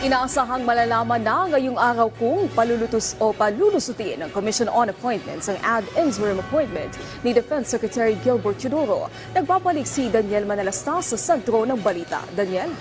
Inaasahang malalaman na ngayong araw kung palulutos o palulusutin ng Commission on Appointments ang ad interim appointment ni Defense Secretary Gilbert Teodoro. Nagbabalik si Daniel Manalastas sa sentro ng balita. Daniel?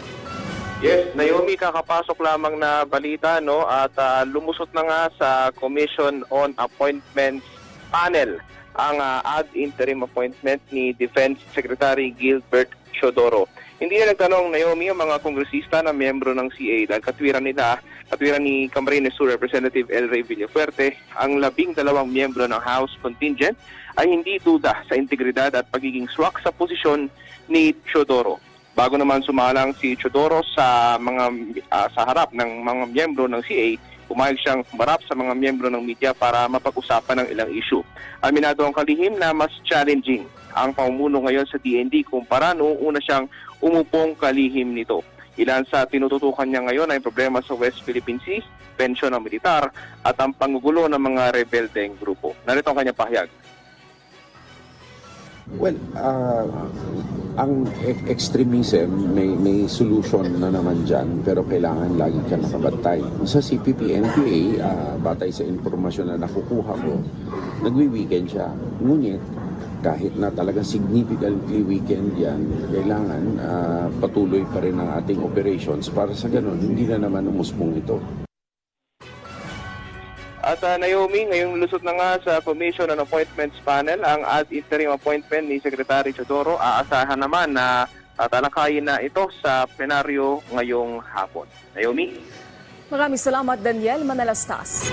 Yes, Naomi, kakapasok lamang na balita no at ah, lumusot na nga sa Commission on Appointments panel ang ah, ad interim appointment ni Defense Secretary Gilbert Chodoro. Hindi na nagtanong Naomi ang mga kongresista na miyembro ng CA dahil katwiran nila, katwiran ni Camarines Sur Representative El Rey Villafuerte, ang labing dalawang miyembro ng House Contingent ay hindi duda sa integridad at pagiging swak sa posisyon ni Chodoro. Bago naman sumalang si Chodoro sa mga ah, sa harap ng mga miyembro ng CA, pumayag siyang humarap sa mga miyembro ng media para mapag-usapan ng ilang issue. Aminado ang kalihim na mas challenging ang pamumuno ngayon sa DND kumpara noong una siyang umupong kalihim nito. Ilan sa tinututukan niya ngayon ay problema sa West Philippine Sea, pensyon ng militar at ang pangugulo ng mga rebeldeng grupo. Narito ang kanyang pahayag. Well, ah, ang e- extremism may may solution na naman dyan pero kailangan lagi ka nakabantay. Sa CPP NPA, ah, batay sa impormasyon na nakukuha ko, nagwi-weekend siya. Ngunit kahit na talagang significantly weekend yan, kailangan ah, patuloy pa rin ang ating operations para sa ganun, hindi na naman umusbong ito. At uh, Naomi, ngayong lusot na nga sa Commission on Appointments Panel, ang ad interim appointment ni Secretary Chodoro, aasahan naman na tatalakayin na ito sa plenaryo ngayong hapon. Naomi? Maraming salamat Daniel Manalastas.